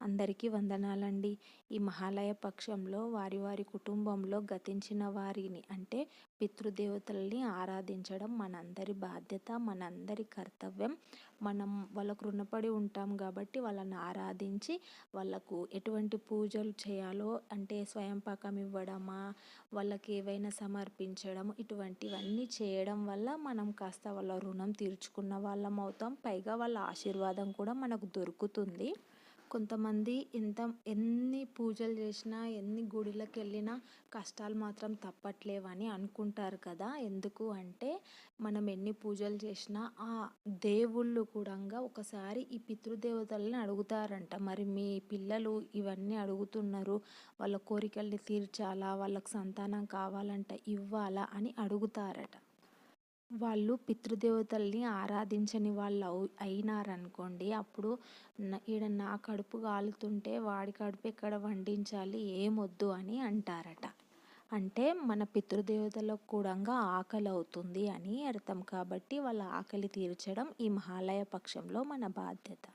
అందరికీ వందనాలండి. ఈ మహాలయ పక్షంలో వారి వారి కుటుంబంలో గతించిన వారిని అంటే పితృదేవతల్ని ఆరాధించడం మనందరి బాధ్యత మనందరి కర్తవ్యం. మనం వాళ్ళకు రుణపడి ఉంటాం కాబట్టి వాళ్ళని ఆరాధించి వాళ్ళకు ఎటువంటి పూజలు చేయాలో అంటే స్వయం పాకం ఇవ్వడమా వాళ్ళకి ఏవైనా సమర్పించడం ఇటువంటివన్నీ చేయడం వల్ల మనం కాస్త వాళ్ళ రుణం తీర్చుకున్న వాళ్ళం అవుతాం. పైగా వాళ్ళ ఆశీర్వాదం కూడా మనకు దొరుకుతుంది. కొంతమంది ఎంత ఎన్ని పూజలు చేసినా ఎన్ని గుడిలకు వెళ్ళినా కష్టాలు మాత్రం తప్పట్లేవని అనుకుంటారు కదా. ఎందుకు అంటే మనం ఎన్ని పూజలు చేసినా ఆ దేవుళ్ళు కూడా ఒకసారి ఈ పితృదేవతల్ని అడుగుతారంట. మరి మీ పిల్లలు ఇవన్నీ అడుగుతున్నారు వాళ్ళ కోరికల్ని తీర్చాలా వాళ్ళకి సంతానం కావాలంట ఇవ్వాలా అని అడుగుతారట. వాళ్ళు పితృదేవతల్ని ఆరాధించని వాళ్ళు అయినారనుకోండి అప్పుడు ఈడ నా కడుపు కాలుతుంటే వాడి కడుపు ఎక్కడ వండించాలి ఏమొద్దు అని అంటారట. అంటే మన పితృదేవతలకు కూడా ఆకలి అవుతుంది అని అర్థం. కాబట్టి వాళ్ళ ఆకలి తీర్చడం ఈ మహాలయ పక్షంలో మన బాధ్యత.